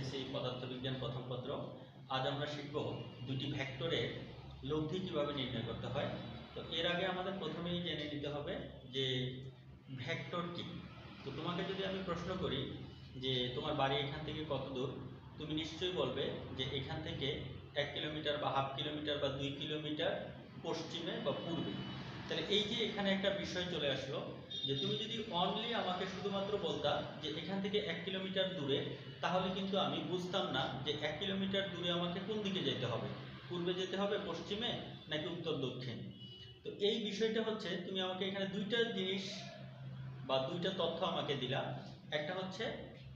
SSC পদার্থবিজ্ঞান প্রথম পত্র। আজ আমরা শিখব দুটি ভেক্টরের লব্ধি কীভাবে নির্ণয় করতে হয়। তো এর আগে আমাদের প্রথমেই জেনে নিতে হবে যে ভেক্টর কি। তো তোমাকে যদি আমি প্রশ্ন করি যে তোমার বাড়ি এখান থেকে কত দূর, তুমি নিশ্চয়ই বলবে যে এখান থেকে এক কিলোমিটার বা হাফ কিলোমিটার বা দুই কিলোমিটার পশ্চিমে বা পূর্বে। তাহলে এই যে এখানে একটা বিষয় চলে আসলো যে তুমি যদি অনলি আমাকে শুধুমাত্র বলতা যে এখান থেকে এক কিলোমিটার দূরে, তাহলে কিন্তু আমি বুঝতাম না যে এক কিলোমিটার দূরে আমাকে কোন দিকে যেতে হবে। পূর্বে যেতে হবে পশ্চিমে নাকি উত্তর দক্ষিণ? তো এই বিষয়টা হচ্ছে তুমি আমাকে এখানে দুইটা জিনিস বা দুইটা তথ্য আমাকে দিলা। একটা হচ্ছে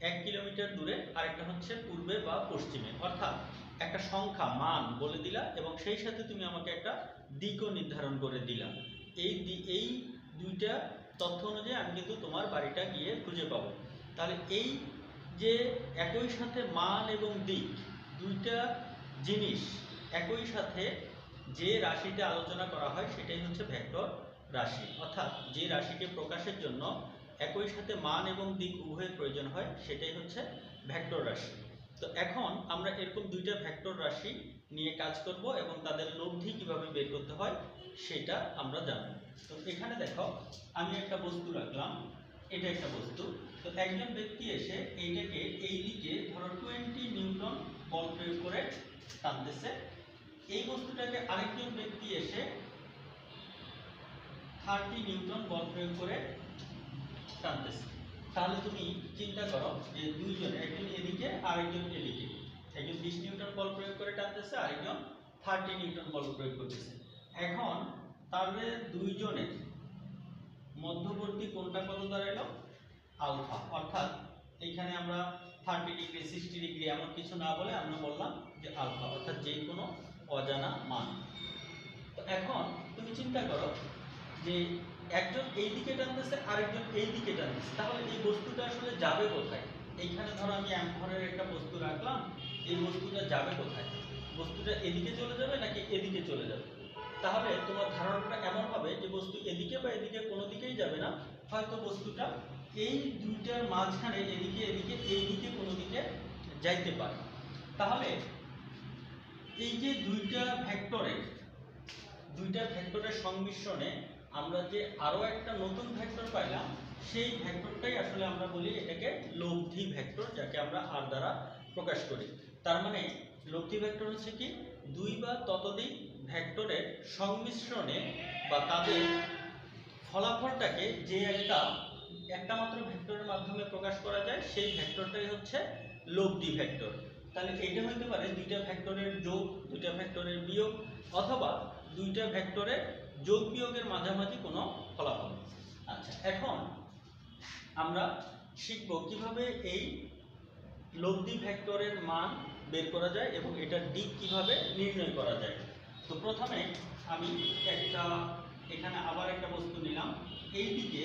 এক কিলোমিটার দূরে আর একটা হচ্ছে পূর্বে বা পশ্চিমে। অর্থাৎ একটা সংখ্যা, মান বলে দিলা এবং সেই সাথে তুমি আমাকে একটা দিকও নির্ধারণ করে দিলা। এই এই দুইটা তথ্য অনুযায়ী আমি কিন্তু তোমার বাড়িটা গিয়ে খুঁজে পাবো। তাহলে এই যে একই সাথে মান এবং দিক, দুইটা জিনিস একই সাথে যে রাশিতে আলোচনা করা হয় সেটাই হচ্ছে ভেক্টর রাশি। অর্থাৎ যে রাশিকে প্রকাশের জন্য একই সাথে মান এবং দিক উভয়ের প্রয়োজন হয়, সেটাই হচ্ছে ভেক্টর রাশি। তো এখন আমরা এরকম দুইটা ভেক্টর রাশি নিয়ে কাজ করব এবং তাদের লব্ধি কীভাবে বের করতে হয়, সেটা আমরা জানব। তো এখানে দেখো, আমি একটা বস্তু রাখলাম, এটা একটা বস্তু। তো একজন ব্যক্তি এসে এইটাকে এই দিকে ধরো টোয়েন্টি নিউটন বল প্রয়োগ করে টানতেছে। এই বস্তুটাকে আরেকজন ব্যক্তি এসে থার্টি নিউটন বল প্রয়োগ করে টানতেছে। তাহলে তুমি চিন্তা করো যে দুইজন, একজন এদিকে আর একজন এদিকে। একজন বিশ নিউটন বল প্রয়োগ করে টানতেছে, আরেকজন থার্টি নিউটন বল প্রয়োগ করতেছে। এখন তাদের দুইজনের মধ্যবর্তী কোনটা কত দাঁড়াইলো আলফা অর্থাৎ এখানে আমরা থার্টি ডিগ্রি সিক্সটি ডিগ্রি এমন কিছু না বলে আমরা বললাম যে আলফা অর্থাৎ যে কোনো অজানা মান। তো এখন তুমি চিন্তা করো যে একজন এই দিকে টানতেছে, আরেকজন এই দিকে টানতেছে। তাহলে এই বস্তুটা আসলে যাবে কোথায়? এইখানে ধরো আমি অ্যাম্পরের একটা বস্তু রাখলাম, এই বস্তুটা যাবে কোথায়? বস্তুটা এদিকে চলে যাবে নাকি এদিকে চলে যাবে? তাহলে তোমার ধারণাটা এমন হবে যে বস্তু এদিকে বা এদিকে কোনো দিকেই যাবে না। হয়তো বস্তুটা এই দুইটার মাঝখানে এদিকে এদিকে, এই দিকে, কোনো দিকে যাইতে পারে। তাহলে এই যে দুইটা ভেক্টরের দুইটা ভেক্টরের সংমিশ্রণে আমরা যে আরও একটা নতুন ভেক্টর পাইলাম, সেই ভেক্টরটাই আসলে আমরা বলি এটাকে লব্ধি ভেক্টর যাকে আমরা আর দ্বারা প্রকাশ করি। তার মানে লব্ধি ভেক্টর হচ্ছে কি? দুই বা ততোধিক ভেক্টরের সংমিশ্রণে বা তাদের ফলাফলটাকে যে একটা একটা মাত্র ভেক্টরের মাধ্যমে প্রকাশ করা যায়, সেই ভেক্টরটাই হচ্ছে লব্ধি ভেক্টর। তাহলে এটা হতে পারে দুইটা ভেক্টরের যোগ, দুইটা ভেক্টরের বিয়োগ, অথবা দুইটা ভেক্টরের যোগ বিয়োগের মাঝামাঝি কোনো ফলাফল। আচ্ছা এখন আমরা শিখব কীভাবে এই লব্ধি ভেক্টরের মান বের করা যায় এবং এটার দিক কীভাবে নির্ণয় করা যায়। তো প্রথমে আমি একটা, এখানে আবার একটা বস্তু নিলাম। এই দিকে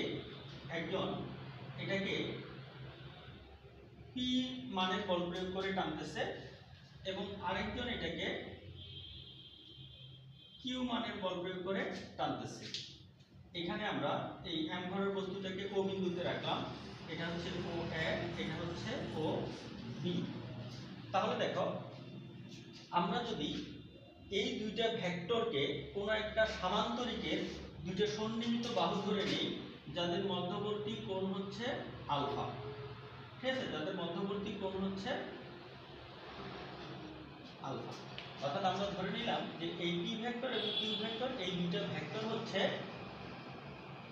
একজন এটাকে পি মানে বল প্রয়োগ করে টানতেছে এবং আরেকজন এটাকে কিউ মানের বল প্রয়োগ করে টানতেছে। এখানে আমরা এই এম ঘরের বস্তুটাকে ও বিন্দুতে রাখলাম। এটা হচ্ছে ও এ এটা হচ্ছে ও বি তাহলে দেখো, আমরা যদি এই দুইটা ভেক্টরকে কোনো একটা সামান্তরিকের দুইটা সন্নিহিত বাহু ধরে নিই, যাদের মধ্যবর্তী কোণ হচ্ছে আলফা। ঠিক আছে? যাদের মধ্যবর্তী কোণ হচ্ছে আলফা। অর্থাৎ আমরা ধরে নিলাম যে এই পি ভেক্টর এবং কিউ ভেক্টর, এই দুইটা ভেক্টর হচ্ছে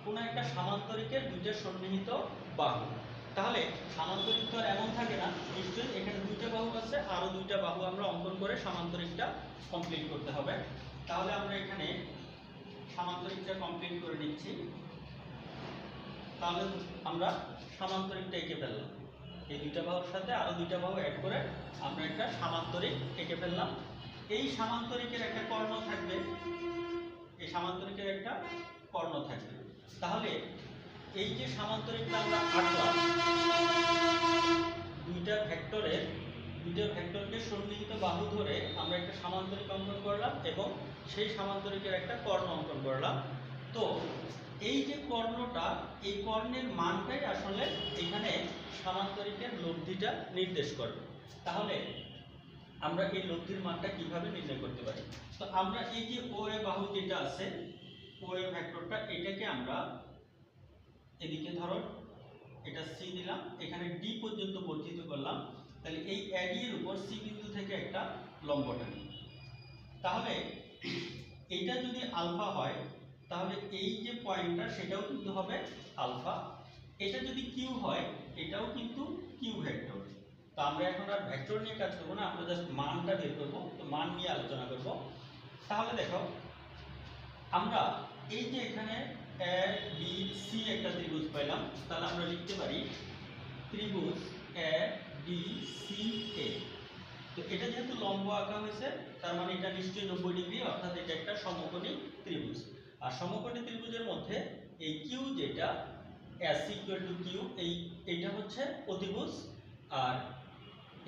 কোনো একটা সামান্তরিকের দুইটা সন্নিহিত বাহু। তাহলে সামান্তরিক তো আর এমন থাকে না, নিশ্চয়ই এখানে দুইটা বাহু আছে আরও দুইটা বাহু আমরা অঙ্কন করে সামান্তরিকটা কমপ্লিট করতে হবে। তাহলে আমরা এখানে সামান্তরিকটা কমপ্লিট করে নিচ্ছি। তাহলে আমরা সামান্তরিকটা এঁকে ফেললাম। এই দুইটা বাহুর সাথে আরও দুইটা বাহু অ্যাড করে আমরা একটা সামান্তরিক এঁকে ফেললাম। এই সামান্তরিকের একটা কর্ণ থাকবে। এই সামান্তরিকের একটা কর্ণ থাকবে। তাহলে এই যে সামান্তরিকটা আমরা দুইটা ভেক্টরের দুইটা ভেক্টরকে সন্নিহিত বাহু ধরে আমরা একটা সামান্তরিক অঙ্কন করলাম এবং সেই সামান্তরিকের একটা কর্ণ অঙ্কন করলাম। তো এই যে কর্ণটা, এই কর্ণের মানটাই আসলে এখানে সামান্তরিকের লব্ধিটা নির্দেশ করবে তাহলে আমরা এই লব্ধির মানটা কীভাবে নির্ণয় করতে পারি? তো আমরা এই যে ও এ বাহু যেটা আছে ও এ ভেক্টরটা এটাকে আমরা এদিকে ধরো, এটা সি দিলাম, এখানে ডি পর্যন্ত বর্ধিত করলাম, তাহলে এই অ্যাডি এর উপর সি বিন্দু থেকে একটা লম্ব টানি। তাহলে এটা যদি আলফা হয়, তাহলে এই যে পয়েন্টটা, সেটাও কিন্তু হবে আলফা। এটা যদি কিউ হয়, এটাও কিন্তু কিউ ভেক্টর। তো আমরা এখন আর ভেক্টর নিয়ে কাজ করব না, আমরা জাস্ট মানটা বের করব, তো মান নিয়ে আলোচনা করব। তাহলে দেখো, আমরা এই যে এখানে এ বি সি একটা ত্রিভুজ পেলাম তাহলে আমরা লিখতে পারি ত্রিভুজ এ বি সি এ তো এটা যেহেতু লম্ব আঁকা হয়েছে, তার মানে এটা নিশ্চয়ই নব্বই ডিগ্রি, অর্থাৎ এটা একটা সমকোণী ত্রিভুজ। আর সমকোণী ত্রিভুজের মধ্যে এই কিউ যেটা এস ইকুয়াল টু কিউ এই এইটা হচ্ছে অতিভুজ, আর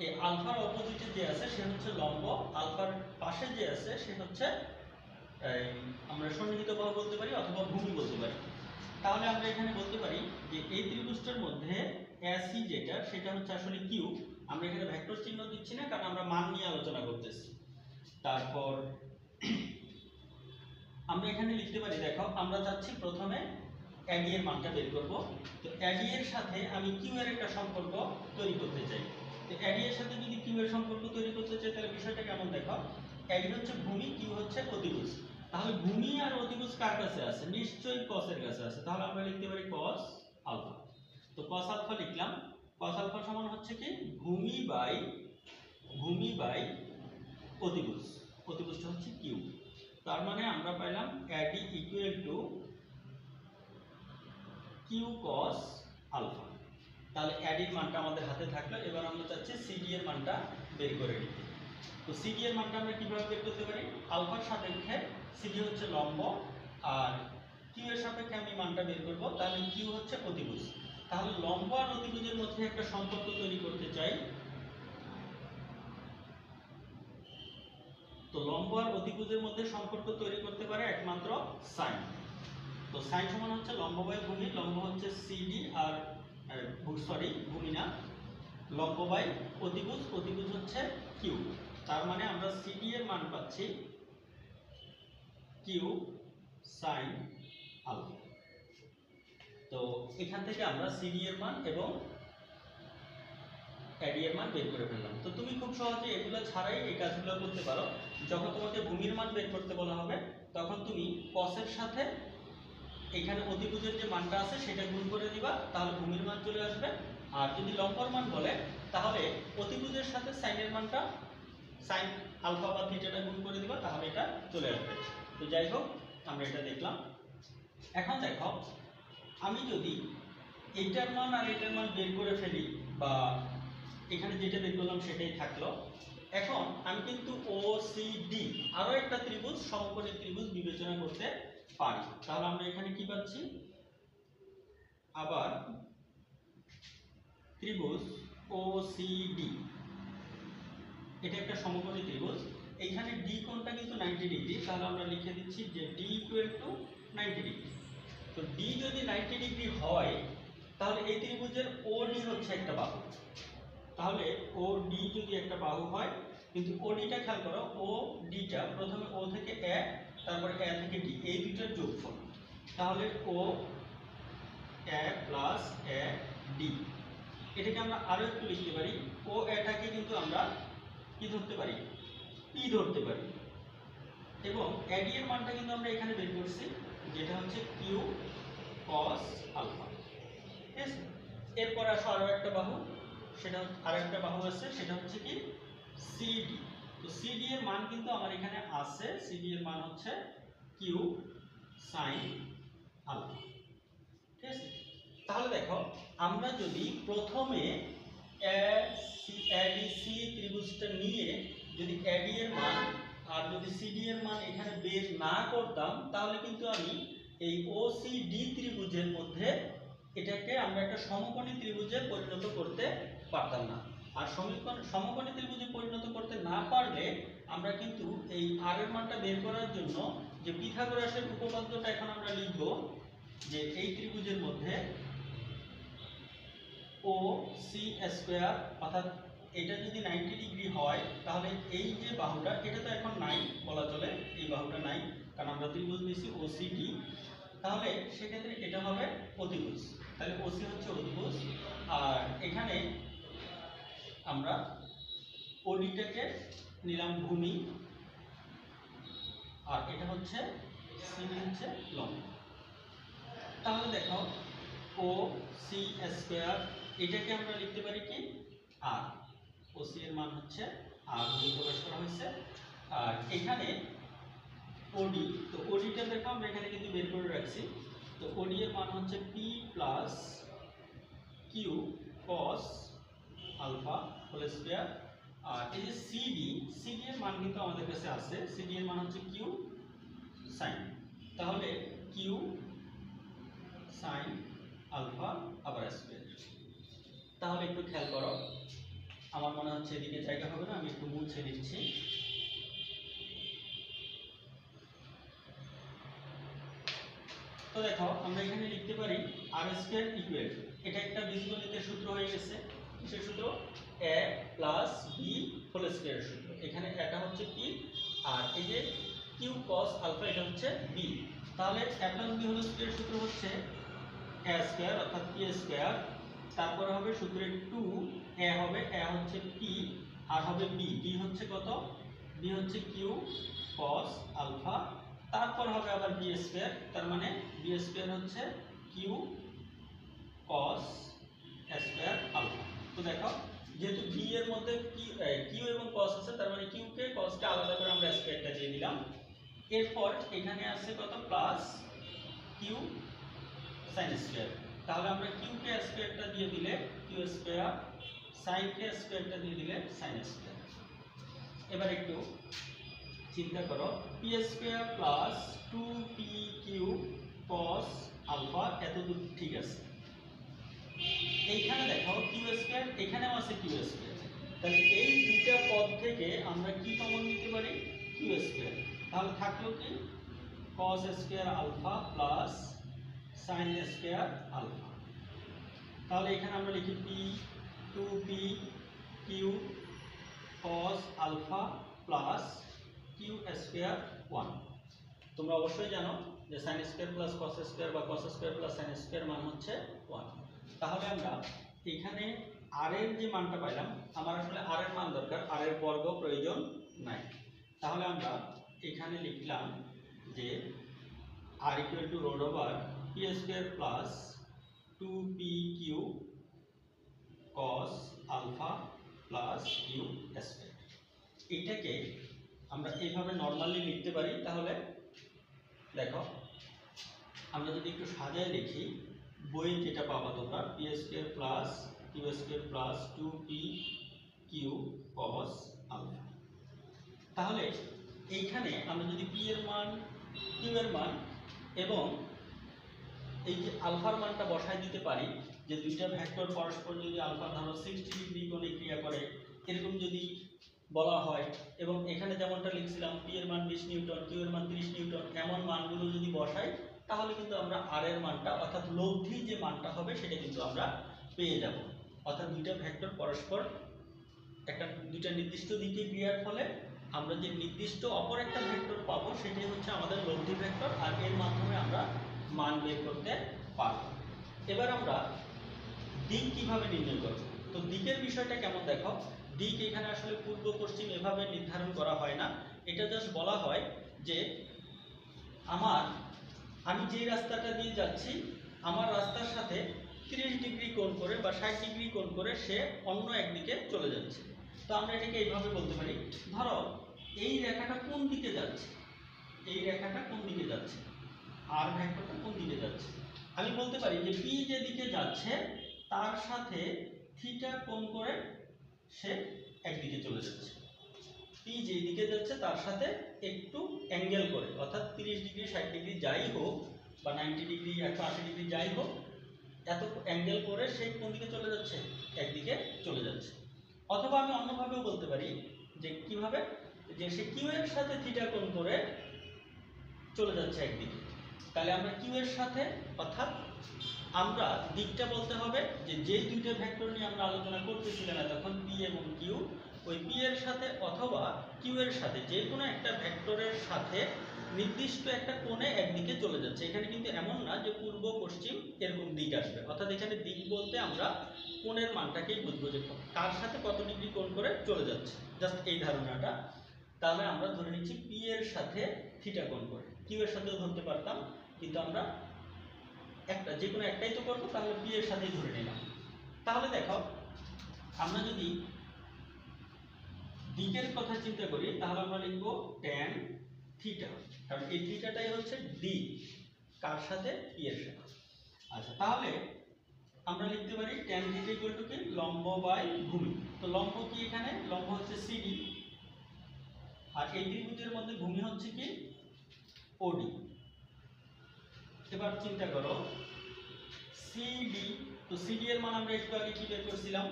এই আলফার অপোজিটে যে আছে, সে হচ্ছে লম্ব, আলফার পাশে যে আছে, সে হচ্ছে আমরা সন্নিহিত বাহু বলতে পারি অথবা ভূমি বলতে পারি। তাহলে আমরা এখানে বলতে পারি যে এই ত্রিভুজটার মধ্যে এসি যেটা, সেটা হচ্ছে আসলে কিউ আমরা এখানে ভেক্টর চিহ্ন দিচ্ছি না, কারণ আমরা মান নিয়ে আলোচনা করতেছি। তারপর আমরা এখানে লিখতে পারি, দেখো, আমরা চাচ্ছি প্রথমে অ্যাডি এর মানটা বের করব। তো অ্যাডি এর সাথে আমি কিউ এর একটা সম্পর্ক তৈরি করতে চাই। তো অ্যাডি এর সাথে যদি কিউ এর সম্পর্ক তৈরি করতে চাই, তাহলে বিষয়টা কেমন দেখো? অ্যাডি হচ্ছে ভূমি কিউ হচ্ছে অতিভুজ। তাহলে ভূমি আর অতিভুজ কার কাছে আছে? নিশ্চয়ই এর কাছে আছে। তাহলে আমরা লিখতে পারি cos আলফা তো cos আলফা লিখলাম। cos আলফা সমান হচ্ছে কি? ভূমি বাই ভূমি বাই অতিভুজ। অতিভুজটা হচ্ছে কিউ তার মানে আমরা পাইলাম A D equal to Q cos alpha তাহলে অ্যাডির মানটা আমাদের হাতে থাকল। এবার আমরা চাচ্ছি সিডি এর মানটা বের করে নিতে। তো সিডি এর মানটা আমরা কীভাবে বের করতে পারি? আলফার সাপেক্ষে সিডি হচ্ছে লম্ব, আর কিউ এর সাপেক্ষে আমি মানটা বের করব, তাহলে কিউ হচ্ছে অতিভুজ। তাহলে লম্ব আর অতিভুজের মধ্যে একটা সম্পর্ক তৈরি করতে চাই। তো লম্ব আর অতিভুজের মধ্যে সম্পর্ক তৈরি করতে পারে একমাত্র সাইন। তো সাইন সমান হচ্ছে লম্ব বাই ভূমি, লম্ব হচ্ছে সিডি আর সরি ভূমি না। লম্ব বাই অতিভুজ অতিভুজ হচ্ছে কিউ তার মানে আমরা সিডি এর মান পাচ্ছি কিউ সাইন আলফা। তো এখান থেকে আমরা সিডি এর মান এবং অ্যাডি এর মান বের করে ফেললাম। তো তুমি খুব সহজে এগুলো ছাড়াই এই কাজগুলো করতে পারো। যখন তোমাকে ভূমির মান বের করতে বলা হবে, তখন তুমি এর সাথে এখানে অতিভুজের যে মানটা আছে, সেটা গুণ করে দিবা তাহলে ভূমির মান চলে আসবে। আর যদি লম্বর মান বলে, তাহলে অতিভুজের সাথে সাইনের মানটা সাইন আলফা বা থিটাটা গুণ করে দিবা তাহলে এটা চলে আসবে। তো যাই হোক, আমরা এটা দেখলাম। এখন দেখো, আমি যদি এইটার মান আর এটার মান বের করে ফেলি বা এখানে যেটা বের করলাম সেটাই থাকল। এখন আমি কিন্তু ও সি ডি আরও একটা ত্রিভুজ, সমকোণী ত্রিভুজ বিবেচনা করতে পারি। তাহলে আমরা এখানে কি পাচ্ছি? আবার ত্রিভুজ ও সি ডি এটা একটা সমকোণী ত্রিভুজ। এইখানে ডি কোণটা কিন্তু 90 ডিগ্রি তাহলে আমরা লিখে দিচ্ছি যে ডি ইকুয়াল টু 90 ডিগ্রি তো ডি যদি 90 ডিগ্রি হয়, তাহলে এই ত্রিভুজের ও ডি হচ্ছে একটা বাহু। তাহলে ও ডি যদি একটা বাহু হয়, কিন্তু ও ডিটা খেয়াল করো ও ডিটা প্রথমে ও থেকে এ তারপরে এ থেকে ডি এই দুইটার যোগফল। তাহলে ও এ প্লাস এ ডি এটাকে আমরা আরও একটু লিখতে পারি। ও এটাকে কিন্তু আমরা কি ধরতে পারি? পি ধরতে পারি। এবং এডি এর মানটা কিন্তু আমরা এখানে বের করছি, যেটা হচ্ছে কিউ cos আলফা ঠিক আছে? এরপর আসো আরও একটা বাহু, সেটা আরও একটা বাহু আছে, সেটা হচ্ছে কি? সিডি তো সিডি এর মান কিন্তু আমার এখানে আছে। সিডি এর মান হচ্ছে কিউ সাইন আলফা ঠিক আছে? তাহলে দেখো, আমরা যদি প্রথমে সি ত্রিভুজটা নিয়ে যদি এডি এর মান আর যদি সিডি এর মান এখানে বের না করতাম, তাহলে কিন্তু আমি এই ওসিডি ত্রিভুজের মধ্যে এটাকে আমরা একটা সমকোণী ত্রিভুজে পরিণত করতে পারতাম না। আর সমীকরণ, সমকোণী ত্রিভুজে পরিণত করতে না পারলে আমরা কিন্তু এই আর এর মানটা বের করার জন্য যে পিথাগোরাসের উপপাদ্যটা এখন আমরা লিখব, যে এই ত্রিভুজের মধ্যে ও সি স্কোয়ার অর্থাৎ এটা যদি নাইনটি ডিগ্রি হয়, তাহলে এই যে বাহুটা, এটা তো এখন নাই বলা চলে, এই বাহুটা নাই, কারণ আমরা ত্রিভুজ নিয়েছি ওসিডি তাহলে সেক্ষেত্রে এটা হবে অতিভুজ। তাহলে ওসি হচ্ছে অতিভুজ। আর এখানে আমরা ওডিটাকে নিলাম ভূমি। আর এটা হচ্ছে সিডি হচ্ছে লম্ব। তাহলে দেখো ও সি স্কোয়ার এটাকে আমরা লিখতে পারি কি? আর ও সি এর মান হচ্ছে আর প্রকাশ করা হয়েছে। আর এখানে ওডি তো ওডিটা দেখো, আমরা এখানে কিন্তু বের করে রাখছি। তো ওডি এর মান হচ্ছে P plus Q cos alpha whole square আর এই যে সিডি সিডি এর মান কিন্তু আমাদের কাছে আছে। সিডি এর মান হচ্ছে কিউ সাইন তাহলে কিউ সাইন আলফা আবার স্কোয়ার তাহলে একটু খেয়াল করো। আমার মনে হচ্ছে এদিকে জায়গা হবে না, আমি একটু মুছে দিচ্ছি। তো দেখো, আমরা এখানে লিখতে পারি আর স্কোয়ার ইকুয়াল এটা একটা বীজগণিতের সূত্র হয়ে গেছে। কিসের সূত্র? এ প্লাস বি হোল স্কোয়ারের সূত্র। এখানে এটা হচ্ছে পি আর এই যে কিউ কস আলফা এটা হচ্ছে বি তাহলে এ প্লাস বি হোল স্কোয়ারের সূত্র হচ্ছে এ স্কোয়ার অর্থাৎ পি স্কোয়ার তারপরে হবে সূত্রে টু এ হবে এ হচ্ছে পি আর হবে বি বি হচ্ছে কত? বি হচ্ছে কিউ কস আলফা তারপর হবে আবার বি স্কোয়ার তার মানে বি স্কোয়ার হচ্ছে কিউ কস স্কোয়ার আলফা তো দেখো, যেহেতু বি এর মধ্যে কিউ এবং কস আছে, তার মানে কিউ কে কস কে আলাদা করে আমরা স্কোয়ারটা দিয়ে দিলাম। এরপর এখানে আছে কত? প্লাস কিউ সাইন স্কোয়ার তাহলে আমরা কিউ কে স্কোয়ারটা দিয়ে দিলে কিউ স্কোয়ার সাইন কে স্কোয়ারটা দিয়ে দিলে সাইন স্কোয়ার এবার একটু চিন্তা করো P square plus two P Q cos alpha এত দূর ঠিক আছে। এইখানে দেখো কিউ স্কোয়ার এখানেও আছে কিউ স্কোয়ার তাহলে এই দুইটা পদ থেকে আমরা কি কমন নিতে পারি? কিউ স্কোয়ার তাহলে থাকল কি? Cos square alpha plus sine square alpha তাহলে এখানে আমরা লিখি P two P Q cos alpha plus Q square one তোমরা অবশ্যই জানো যে sine square plus cos square বা cos square plus sine square মান হচ্ছে ওয়ান তাহলে আমরা এখানে আর এর যে মানটা পাইলাম, আমার আসলে আর এর মান দরকার আর এর বর্গ প্রয়োজন নাই। তাহলে আমরা এখানে লিখলাম যে R equal to root over P square plus two P Q cos alpha plus Q square এটাকে আমরা এইভাবে নর্মালি লিখতে পারি, তাহলে দেখো, আমরা যদি একটু সাজায় লিখি বই যেটা পাবা তোমরা P square plus Q square plus two P Q cos alpha তাহলে এইখানে আমরা যদি পি এর মান কিউ এর মান এবং এই যে আলফার মানটা বসাই দিতে পারি, যে দুইটা ভেক্টর পরস্পর যদি আলফা ধরো সিক্সটি ডিগ্রি কোণে ক্রিয়া করে, এরকম যদি বলা হয়, এবং এখানে যেমনটা লিখছিলাম পি এর মান বিশ নিউটন কিউ এর মান তিরিশ নিউটন, এমন মানগুলো যদি বসাই, তাহলে কিন্তু আমরা আর এর মানটা, অর্থাৎ লব্ধি যে মানটা হবে, সেটা কিন্তু আমরা পেয়ে যাব। অর্থাৎ দুইটা ভেক্টর পরস্পর একটা দুইটা নির্দিষ্ট দিকে ক্রিয়ার ফলে, আমরা যে নির্দিষ্ট অপর একটা ভেক্টর পাবো, সেটাই হচ্ছে আমাদের লব্ধি ভেক্টর আর এর মাধ্যমে আমরা মান বের করতে পারব। এবার আমরা দিক কীভাবে নির্ণয় করব? তো দিকের বিষয়টা কেমন দেখো? দিক এখানে আসলে পূর্ব, পশ্চিম এভাবে নির্ধারণ করা হয় না। এটা জাস্ট বলা হয় যে আমার, আমি যে রাস্তাটা দিয়ে যাচ্ছি, আমার রাস্তার সাথে তিরিশ ডিগ্রি কোণ করে বা ষাট ডিগ্রি কোণ করে সে অন্য একদিকে চলে যাচ্ছে। তো আমরা এটাকে এইভাবে বলতে পারি, ধরো এই রেখাটা কোন দিকে যাচ্ছে? এই রেখাটা কোন দিকে যাচ্ছে? আর ভেক্টরটা কোন দিকে যাচ্ছে? আমি বলতে পারি যে পি যে দিকে যাচ্ছে, তার সাথে থিটা কোণ করে সে একদিকে চলে যাচ্ছে। পি যেই দিকে যাচ্ছে, তার সাথে একটু অ্যাঙ্গেল করে, অর্থাৎ তিরিশ ডিগ্রি, ষাট ডিগ্রি যাই হোক বা নাইনটি ডিগ্রি, একশো আশি ডিগ্রি যাই হোক, এত অ্যাঙ্গেল করে সে কোন দিকে চলে যাচ্ছে? একদিকে চলে যাচ্ছে। অথবা আমি অন্যভাবেও বলতে পারি যে কীভাবে, যে সে কিউ এর সাথে থিটা কোণ করে চলে যাচ্ছে একদিকে। তাহলে আমরা কিউ এর সাথে, অর্থাৎ আমরা দিকটা বলতে হবে যে যে দুইটা ভেক্টর নিয়ে আমরা আলোচনা করতেছিলাম তখন পি এবং কিউ ওই পি এর সাথে অথবা কিউ এর সাথে যে কোনো একটা ভেক্টরের সাথে নির্দিষ্ট একটা কোণে একদিকে চলে যাচ্ছে। এখানে কিন্তু এমন না যে পূর্ব, পশ্চিম এরকম দিক আসবে। অর্থাৎ এখানে দিক বলতে আমরা কোণের মানটাকেই বুঝব যে কার সাথে কত ডিগ্রি কোণ করে চলে যাচ্ছে। জাস্ট এই ধারণাটা। তাহলে আমরা ধরে নিচ্ছি পি এর সাথে থিটা কোণ করে। কিউ এর সাথেও ধরতে পারতাম কিন্তু আমরা একটা, যে কোনো একটাই তো করব, তাহলে পি এর সাথেই ধরে নিলাম। তাহলে দেখো, আমরা যদি দিকের কথা চিন্তা করি, তাহলে আমরা লিখব ট্যান থিটা কারণ এই থিটাটাই হচ্ছে ডি কার সাথে? পি এর সাথে। আচ্ছা তাহলে আমরা লিখতে পারি ট্যান থিটা ইকুয়াল টু কি? লম্ব বাই ভূমি। তো লম্ব কি এখানে? লম্ব হচ্ছে সিডি আর এই ত্রিভুজের মধ্যে ভূমি হচ্ছে কি? ওডি এবার চিন্তা করো সিডি তো সিডি এর মান আমরা একটু আগে কি বের করছিলাম?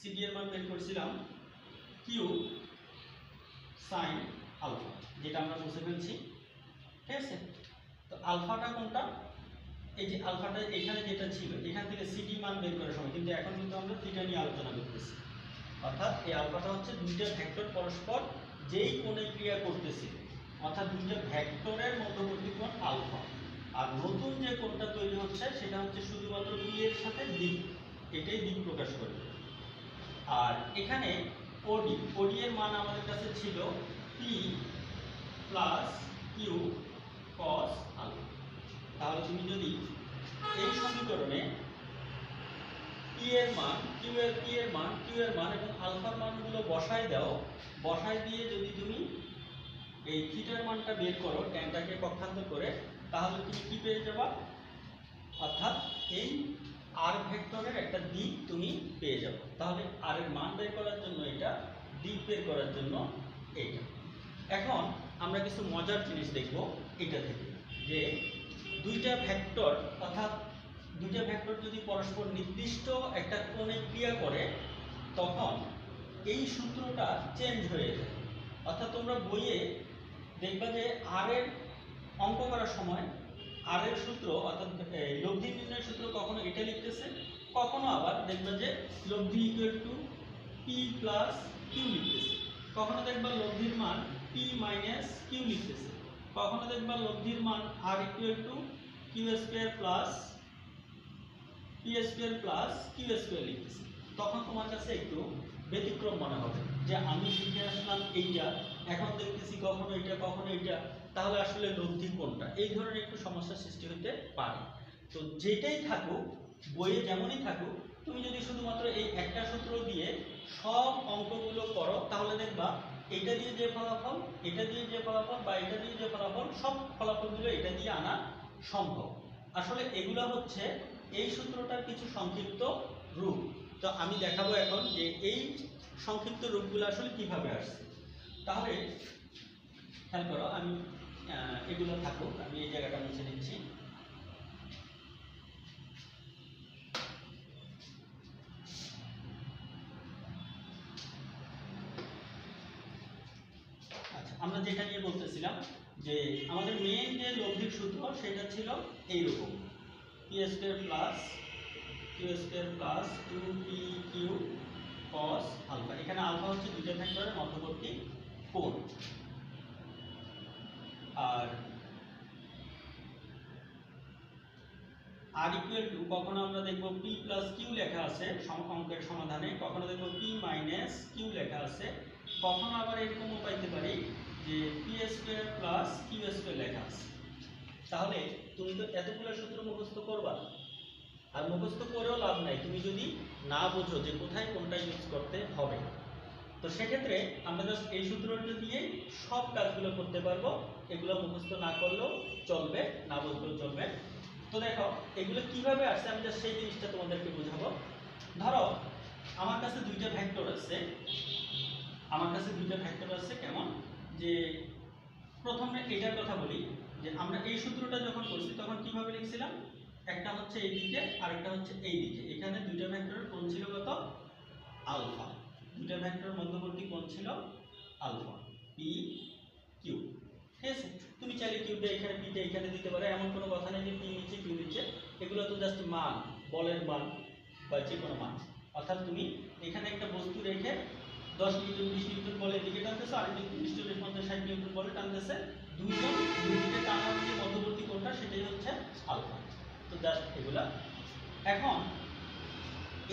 সিডি এর মান বের করছিলাম কিউ সাইন আলফা যেটা আমরা বুঝে ফেলছি। ঠিক আছে? তো আলফাটা কোনটা? এই যে আলফাটা এখানে যেটা ছিল, এখান থেকে সিডি মান বের করার সময়, কিন্তু এখন কিন্তু আমরা থিটা নিয়ে আলোচনা করতেছি। অর্থাৎ এই আলফাটা হচ্ছে দুইটা ভেক্টর পরস্পর যেই কোণে ক্রিয়া করতেছে, অর্থাৎ দুইটা ভেক্টরের মধ্যবর্তী কোণ আলফা। আর নতুন যে কোণটা তৈরি হচ্ছে, সেটা হচ্ছে শুধুমাত্র পি এর সাথে দিক এটাই দিক প্রকাশ করবে আর এখানে ওডি ওডি এর মান আমাদের কাছে ছিল P plus Q cos alpha. তাহলে তুমি যদি এই সমীকরণে পি এর মান কিউ এর পি এর মান কিউ এর মান এবং আলফার মানগুলো বসায় দাও, বসায় দিয়ে যদি তুমি এই থিটার মানটা বের করো ট্যানটাকে পক্ষান্তর করে তাহলে তুমি কি পেয়ে যাবা? অর্থাৎ এই আর ভেক্টরের একটা দিক তুমি পেয়ে যাবে। তাহলে আর এর মান বের করার জন্য এটা, দিক বের করার জন্য এইটা এখন আমরা কিছু মজার জিনিস দেখব এটা থেকে, যে দুইটা ভেক্টর, অর্থাৎ দুইটা ভেক্টর যদি পরস্পর নির্দিষ্ট একটা কোণে ক্রিয়া করে, তখন এই সূত্রটা চেঞ্জ হয়ে যায়। অর্থাৎ তোমরা বইয়ে দেখবা যে আর এর অঙ্ক করার সময় আর এর সূত্র অর্থাৎ লব্ধি নির্ণয়ের সূত্র কখনো এটা লিখতেছে, কখনো আবার দেখবা যে লব্ধি equal to P plus Q লিখতেছে। কখনো দেখবা লব্ধির মান পি মাইনাস কিউ লিখতেছে। কখনো দেখবা লব্ধির মান R equal to Q square plus P square plus Q square লিখতেছে। তখন তোমার কাছে একটু ব্যতিক্রম মনে হবে যে আমি শিখে আসলাম এইটা এখন দেখতেছি কখনো এটা কখনো এটা, তাহলে আসলে লব্ধি কোনটা? এই ধরনের একটু সমস্যার সৃষ্টি হতে পারে। তো যেটাই থাকুক, বইয়ে যেমনই থাকুক, তুমি যদি শুধুমাত্র এই একটা সূত্র দিয়ে সব অঙ্কগুলো করো, তাহলে দেখবা এটা দিয়ে যে ফলাফল, এটা দিয়ে যে ফলাফল বা এটা দিয়ে যে ফলাফল, সব ফলাফলগুলো এটা দিয়ে আনা সম্ভব। আসলে এগুলো হচ্ছে এই সূত্রটার কিছু সংক্ষিপ্ত রূপ। তো আমি দেখাবো এখন যে এই সংক্ষিপ্ত রূপগুলো আসলে কীভাবে আসছে। তাহলে খেয়াল করো, আমি এগুলো থাকুক, আমি এই জায়গাটা মুছে নিচ্ছি। আচ্ছা আমরা যেটা নিয়ে বলতেছিলাম যে আমাদের মেইন যে লব্ধির সূত্র, সেটা ছিল এইরকম। P plus Q plus two P Q cos alpha এখানে আলফা হচ্ছে দুইটা ভেক্টরের মধ্যবর্তী। কোণ আর ইকুয়াল টু কখনো আমরা দেখব পি প্লাস কিউ লেখা আছে অঙ্কের সমাধানে, কখনো দেখব পি মাইনাস কিউ লেখা আছে। কখনো আবার এরকমও পাইতে পারি যে P square plus Q square লেখা আছে। তাহলে তুমি তো এতগুলো সূত্র মুখস্থ করবা। আর মুখস্থ করেও লাভ নাই। তুমি যদি না বোঝো যে কোথায় কোনটা ইউজ করতে হবে। তো সেক্ষেত্রে আমরা জাস্ট এই সূত্রটা দিয়ে সব কাজগুলো করতে পারব। এগুলো মুখস্থ না করলেও চলবে, না বুঝলেও চলবে। তো দেখো, এগুলো কীভাবে আসছে আমি জাস্ট সেই জিনিসটা তোমাদেরকে বোঝাবো। ধরো, আমার কাছে দুইটা ভেক্টর আছে। আমার কাছে দুইটা ভেক্টর আছে কেমন? যে প্রথমে এটার কথা বলি, যে আমরা এই সূত্রটা যখন করছি তখন কীভাবে লিখছিলাম? একটা হচ্ছে এই দিকে আরেকটা হচ্ছে এই দিকে এখানে দুইটা ভেক্টরের কোণ ছিল কত? আলফা। দুইটা ভেক্টরের মধ্যবর্তী কোণ ছিল আলফা পি কিউ ঠিক আছে? তুমি চাইলে কিউটা এখানে পিটা এখানে দিতে পারো, এমন কোনো কথা নেই যে পি নিচে কিউ নিচে। এগুলো তো জাস্ট মান, বলের মান বা যে কোনো মান। অর্থাৎ তুমি এখানে একটা বস্তু রেখে দশ নিউটন, বিশ নিউটন বলে দিকে টানতেছে আর বিশ চল্লিশ, পঞ্চাশ, ষাট নিউটন বলে টানতেছে। দুইজন দুই দিকে টানার যে মধ্যবর্তী কোণটা, সেটাই হচ্ছে আলফা তো জাস্ট এগুলা। এখন,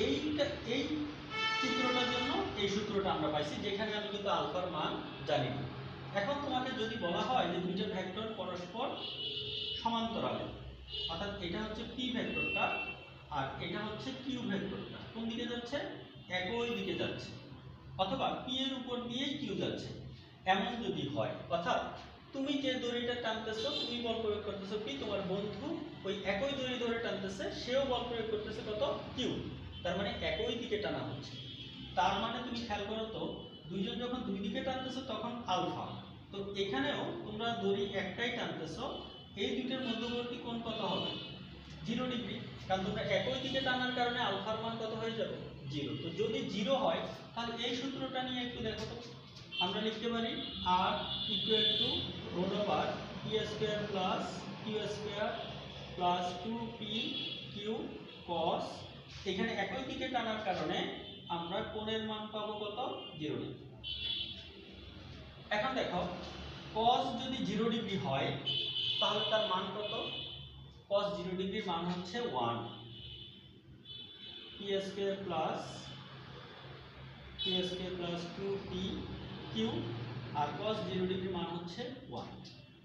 এইটা, এই চিত্রটার জন্য এই সূত্রটা আমরা পাইছি, যেখানে আমি কিন্তু আলফার মান জানি। না এখন তোমাকে যদি বলা হয় যে দুইটা ভেক্টর পরস্পর সমান্তরালে, অর্থাৎ এটা হচ্ছে পি ভেক্টরটা আর এটা হচ্ছে কিউ ভেক্টরটা, কোন দিকে যাচ্ছে? একই দিকে যাচ্ছে। অথবা পি এর উপর দিয়েই কিউ যাচ্ছে। এমন যদি হয়, অর্থাৎ তুমি যে দড়িটা টানতেছো, তুমি বল প্রয়োগ করতেছো পি তোমার বন্ধু ওই একই দড়ি ধরে টানতেছে, সেও বল প্রয়োগ করতেছে কত? কিউ তার মানে একই দিকে টানা হচ্ছে। তার মানে তুমি খেয়াল করো তো, দুইজন যখন দুই দিকে টানতেছো তখন আলফা তো এখানেও তোমরা দড়ি একটাই টানতেছো, এই দুইটার মধ্যবর্তী কোণ কত হবে? জিরো ডিগ্রি কারণ তোমরা একই দিকে টানার কারণে আলফার মান কত হয়ে যাবে? জিরো তো যদি জিরো হয়, তাহলে এই সূত্রটা নিয়ে একটু দেখো তো। আমরা লিখতে পারি R equal to root over P square plus Q square plus two P Q cos এখানে একই দিকে টানার কারণে আমরা কোণের মান পাবো কত? Zero degree. এখন দেখো, cos যদি জিরো ডিগ্রি হয়, তাহলে তার মান কত? cos জিরো ডিগ্রির মান হচ্ছে one P square plus P square plus two P Q R cos zero ডিগ্রির মান হচ্ছে ওয়ান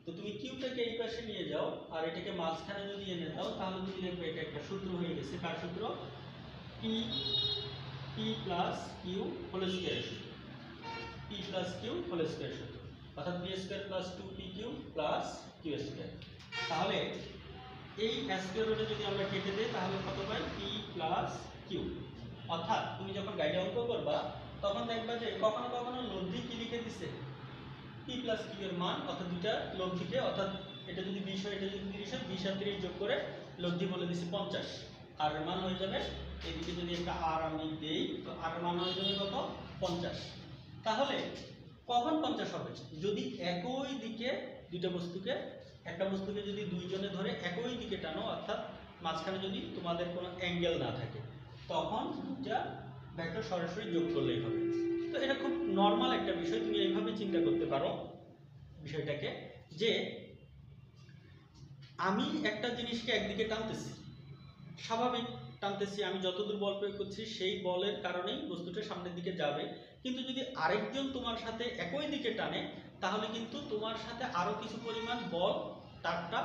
তো তুমি কিউটাকে এই পাশে নিয়ে যাও, আর এটাকে মাঝখানে যদি এনে দাও, তাহলে তুমি দেখবে এটা একটা সূত্র হয়ে গেছে। কার সূত্র? P P plus Q whole square সূত্র P plus Q whole square সূত্র অর্থাৎ P square plus two P Q plus Q square তাহলে এই স্কোয়ারটা যদি আমরা কেটে দিই, তাহলে কত পাই? পি প্লাস কিউ অর্থাৎ তুমি যখন গাইডে অঙ্ক করবা, তখন দেখবা যে কখনো কখনো লব্ধি কি লিখে দিছে? পি প্লাস কিউ মান, অর্থাৎ দুইটা লব্ধিকে অর্থাৎ এটা যদি বিশ হয়, এটা যদি তিরিশ হয়, বিশ আর তিরিশ যোগ করে লব্ধি বলে দিছি পঞ্চাশ। আর মান হয়ে যাবে এদিকে যদি একটা আর আমি দেই, তো আর মান যাবে কত? পঞ্চাশ। তাহলে কখন পঞ্চাশ হবে? যদি একই দিকে দুইটা বস্তুকে, একটা বস্তুকে যদি দুইজনে ধরে একই দিকে টানো, অর্থাৎ মাঝখানে যদি তোমাদের কোনো অ্যাঙ্গেল না থাকে, তখন দুইটা ভেক্টর সরাসরি যোগ করলেই হবে। তো এটা খুব নর্মাল একটা বিষয়, তুমি এইভাবে চিন্তা করতে পারো বিষয়টাকে যে আমি একটা জিনিসকে একদিকে টানতেছি, স্বাভাবিক। টানতেছি, আমি যতদূর বল প্রয়োগ করছি, সেই বলের কারণেই বস্তুটা সামনের দিকে যাবে। কিন্তু যদি আরেকজন তোমার সাথে একই দিকে টানে, তাহলে কিন্তু তোমার সাথে আরও কিছু পরিমাণ বল তারটা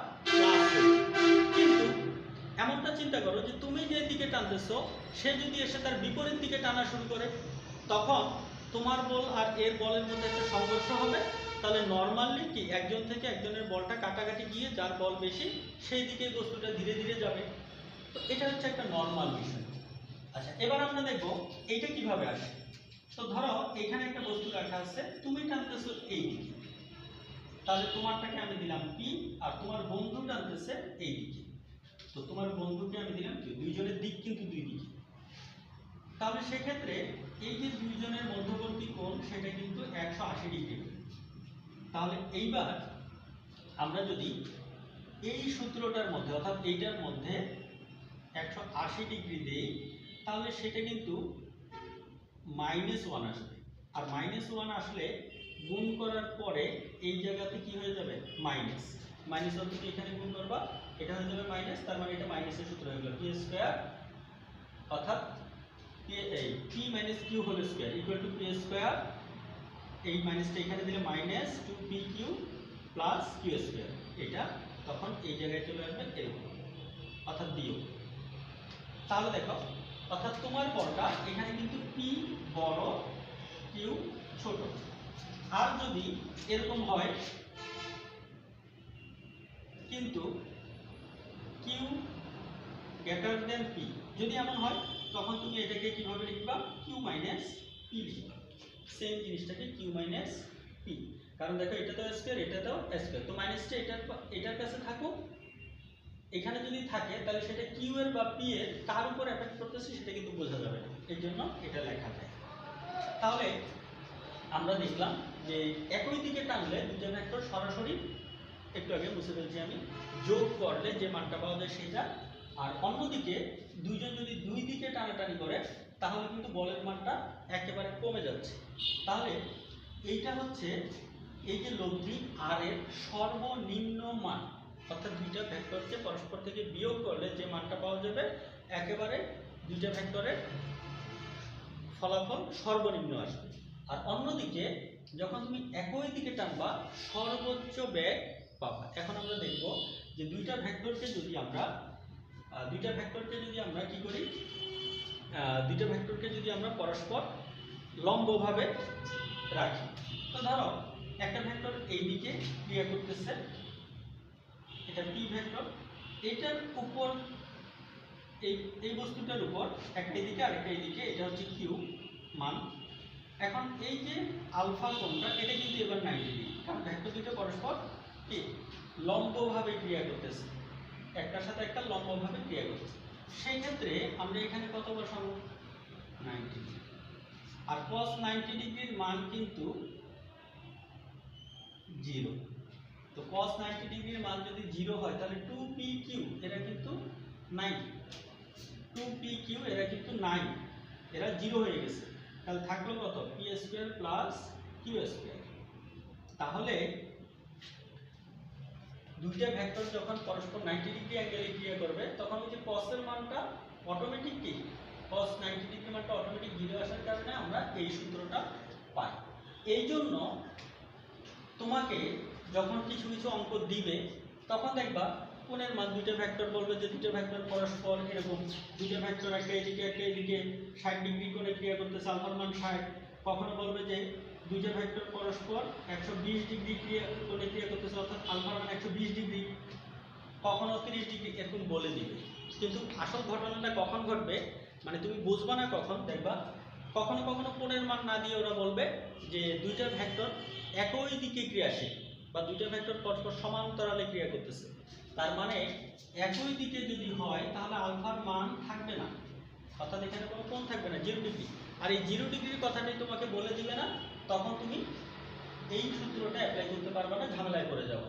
কিন্তু এমনটা চিন্তা করো যে তুমি যে দিকে টানতেছো, সে যদি এসে তার বিপরীত দিকে টানা শুরু করে, তখন তোমার বল আর এর বলের মধ্যে একটা সংঘর্ষ হবে। তাহলে নর্মালি কি একজন থেকে একজনের বলটা কাটাকাটি গিয়ে যার বল বেশি, সেই দিকে বস্তুটা ধীরে ধীরে যাবে। তো এটা হচ্ছে একটা নর্মাল বিষয়। আচ্ছা এবার আমরা দেখব এইটা কীভাবে আসে। তো ধরো, এখানে একটা বস্তু রাখা আছে, তুমি টানতেছো এই দিকে। তাহলে তোমারটাকে আমি দিলাম পি আর তোমার বন্ধু টানতেছে এই দিকে। তো তোমার বন্ধুকে আমি দিলাম কি দুইজনের দিক কিন্তু দুই দিকে। তাহলে সেক্ষেত্রে এই যে দুইজনের মধ্যবর্তী কোণ, সেটা কিন্তু একশো আশি ডিগ্রি। তাহলে এইবার আমরা যদি এই সূত্রটার মধ্যে, অর্থাৎ এইটার মধ্যে একশো আশি ডিগ্রি দেই, তাহলে সেটা কিন্তু মাইনাস ওয়ান আসবে। আর মাইনাস ওয়ান আসলে গুণ করার পরে এই জায়গাতে কি হয়ে যাবে? মাইনাস মাইনাস ওয়ান থেকে এখানে গুণ করবা, এটা হয়ে যাবে মাইনাস তার মানে এটা মাইনাসের সূত্র হয়ে গেল। পি স্কোয়ার অর্থাৎ P minus Q whole square equal to P square এই মাইনাসটা এখানে দিলে minus two P Q plus Q square এটা তখন এই জায়গায় চলে আসবে এরকম। অর্থাৎ বিয়োগ। তাহলে দেখো, অর্থাৎ তোমার বলটা এখানে কিন্তু পি বড় কিউ ছোট। আর যদি এরকম হয়, কিন্তু কিউ গ্রেটার দেন পি যদি এমন হয়, তখন তুমি এটাকে কীভাবে লিখবা? কিউ মাইনাস পি লিখবা। সেম জিনিসটাকে কিউ মাইনাস পি কারণ দেখো এটা তো স্কোয়ার এটা তো স্কোয়ার তো মাইনাসটা এটার এটার কাছে থাকুক এখানে যদি থাকে, তাহলে সেটা কিউ এর বা পি এর কার উপর এফেক্ট করতেছে সেটা কিন্তু বোঝা যাবে না। এই জন্য এটা লেখা যায়। তাহলে আমরা দেখলাম যে একই দিকে টানলে দুটো ভেক্টর সরাসরি একটু আগে বুঝতে পেরেছি আমি, যোগ করলে যে মানটা পাওয়া যায় সেটা, আর অন্যদিকে দুইজন যদি দুই দিকে টানাটানি করে, তাহলে কিন্তু বলের মানটা একেবারে কমে যাচ্ছে। তাহলে এইটা হচ্ছে এই যে লব্ধি আর এর সর্বনিম্ন মান। অর্থাৎ দুইটা ভেক্টরকে পরস্পর থেকে বিয়োগ করলে যে মানটা পাওয়া যাবে, একেবারে দুইটা ভেক্টরের ফলাফল সর্বনিম্ন আসবে। আর অন্যদিকে, যখন তুমি একই দিকে টানবা, সর্বোচ্চ বেগ পাবা। এখন আমরা দেখব যে দুইটা ভেক্টরকে যদি আমরা দুইটা ভেক্টরকে যদি আমরা কি করি? দুইটা ভেক্টরকে যদি আমরা পরস্পর লম্বভাবে রাখি। তো ধরো, একটা ভেক্টর এই দিকে ক্রিয়া করতেছে এটা পি ভেক্টর? এটার উপর, এই এই বস্তুটার উপর, একটা এদিকে, আরেকটা এদিকে, এটা হচ্ছে কিউ মান। এখন এই যে আলফা কোণটা এটা কিন্তু এবার 90 ডিগ্রি। কারণ ভেক্টর দুটো পরস্পর কি? লম্বভাবে ক্রিয়া করতেছে। একটার সাথে একটা লম্বভাবে ক্রিয়া করতেছে। সেই ক্ষেত্রে আমরা এখানে কত বসাবো 90 ডিগ্রি। আর cos 90 ডিগ্রির মান কিন্তু জিরো। তো cos 90 ডিগ্রির মান যদি জিরো হয়, তাহলে 2pq এরা কিন্তু 9 2pq এরা কিন্তু 9 এরা জিরো হয়ে গেছে। তাহলে থাকল কত? P square plus q square তাহলে দুইটা ভেক্টর যখন পরস্পর 90 ডিগ্রি অ্যাঙ্গেলে ক্রিয়া করবে, তখন ওই যে cos এর মানটা অটোমেটিক কি? cos 90 ডিগ্রি মানটা অটোমেটিক জিরো আসার কারণে আমরা এই সূত্রটা পাই। এই জন্য তোমাকে যখন কিছু কিছু অঙ্ক দিবে, তখন দেখবা কোণের মান দুইটা ভেক্টর বলবে, যে দুইটা ভেক্টর পরস্পর এরকম, দুইটা ভেক্টর একটা এদিকে একটা এদিকে, ষাট ডিগ্রি করে ক্রিয়া করতেছে, আলফার মান ষাট। কখনো বলবে যে দুইটা ভেক্টর পরস্পর একশো বিশ ডিগ্রি ক্রিয়া করে ক্রিয়া করতেছে, অর্থাৎ আলফার মান একশো বিশ ডিগ্রি। কখনো তিরিশ ডিগ্রি এরকম বলে দিবে। কিন্তু আসল ঘটনাটা কখন ঘটবে মানে তুমি বুঝবা না কখন, দেখবা কখনো কখনো কোণের মান না দিয়ে ওরা বলবে যে দুইটা ভেক্টর একই দিকে ক্রিয়াশীল। বা দুইটা ভেক্টর পরস্পর সমান্তরালে ক্রিয়া করতেছে। তার মানে একই দিকে যদি হয়, তাহলে আলফার মান থাকবে না। অর্থাৎ এখানে কোনো কোণ থাকবে না জিরো ডিগ্রি আর এই জিরো ডিগ্রির কথাটাই তোমাকে বলে দিবে না, তখন তুমি এই সূত্রটা অ্যাপ্লাই করতে পারবে না, ঝামেলায় পড়ে যাবে।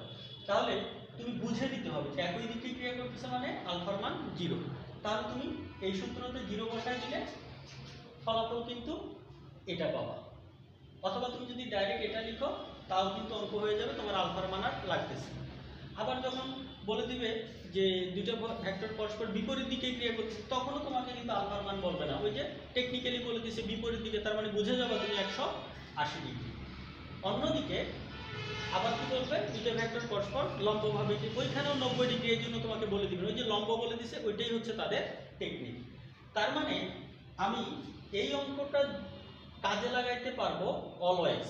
তাহলে তুমি বুঝে দিতে হবে যে একই দিকে ক্রিয়া করতেছে মানে আলফার মান জিরো তাহলে তুমি এই সূত্রতে জিরো বসায় দিলে ফলাফল কিন্তু এটা পাবা। অথবা তুমি যদি ডাইরেক্ট এটা লিখো তাও কিন্তু অঙ্ক হয়ে যাবে, তোমার আলফার মান আর লাগতেছে আবার যখন বলে দিবে যে দুইটা ভেক্টর পরস্পর বিপরীত দিকে ক্রিয়া করছে, তখনও তোমাকে কিন্তু আলফার মান বলবে না। ওই যে টেকনিক্যালি বলে দিছে বিপরীত দিকে, তার মানে বুঝে যাবে তুমি একশো আশি ডিগ্রি অন্যদিকে আবার কি বলবে, দুইটা ভেক্টর পরস্পর লম্বভাবে ওইখানেও নব্বই ডিগ্রি এর জন্য তোমাকে বলে দিবে। ওই যে লম্ব বলে দিছে, ওইটাই হচ্ছে তাদের টেকনিক তার মানে আমি এই অঙ্কটা কাজে লাগাইতে পারব অলওয়েজ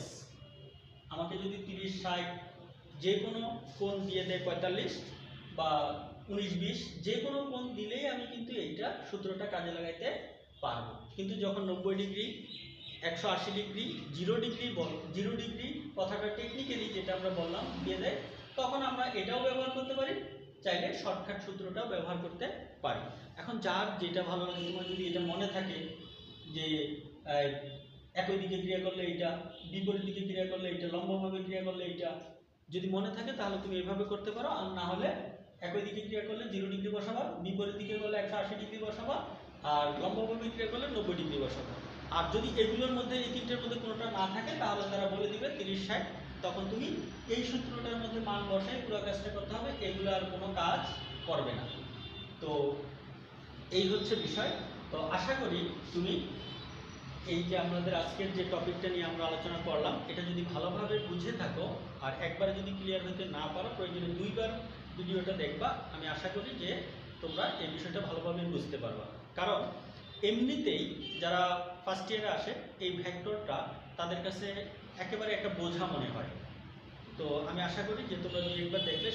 আমাকে যদি তিরিশ, ষাট যে কোনো কোণ দিয়ে দেয় পঁয়তাল্লিশ বা উনিশ, বিশ যে কোনো কোণ দিলেই আমি কিন্তু এইটা সূত্রটা কাজে লাগাইতে পারব। কিন্তু যখন নব্বই ডিগ্রি, একশো আশি ডিগ্রি, জিরো ডিগ্রি বল, জিরো ডিগ্রি কথাটা টেকনিক্যালি যেটা আমরা বললাম দিয়ে দেয়, তখন আমরা এটাও ব্যবহার করতে পারি, চাইলে শর্টকাট সূত্রটাও ব্যবহার করতে পারি। এখন যার যেটা ভালো লাগে, তোমার যদি এটা মনে থাকে যে একই দিকে ক্রিয়া করলে এইটা, বিপরীত দিকে ক্রিয়া করলে এইটা, লম্বভাবে ক্রিয়া করলে এইটা। যদি মনে থাকে তাহলে তুমি এভাবে করতে পারো, আর না হলে একই দিকে ক্রিয়া করলে জিরো ডিগ্রি বসাবা, বিপরীত দিকে করলে একশো আশি ডিগ্রি বসাবা, আর লম্বভাবে ক্রিয়া করলে নব্বই ডিগ্রি বসাবা। আর যদি এগুলোর মধ্যে এই তিনটের মধ্যে কোনোটা না থাকে, তাহলে তারা বলে দিবে তিরিশ ষাট। তখন তুমি এই সূত্রটার মধ্যে মান বসাই পুরো কাজটা করতে হবে, এগুলো আর কোনো কাজ করবে না। তো এই হচ্ছে বিষয়। তো আশা করি তুমি এই যে আমাদের আজকের যে টপিকটা নিয়ে আমরা আলোচনা করলাম, এটা যদি ভালোভাবে বুঝে থাকো আর একবারে যদি ক্লিয়ার হতে না পারো, প্রয়োজনে দুইবার ভিডিওটা দেখবা। আমি আশা করি যে তোমরা এই বিষয়টা ভালোভাবে বুঝতে পারবা। কারণ এমনিতেই যারা ফার্স্ট ইয়ারে আসে, এই ভ্যাক্টরটা তাদের কাছে একেবারে একটা বোঝা মনে হয়। তো আমি আশা করি যে তোমরা দুই একবার দেখলে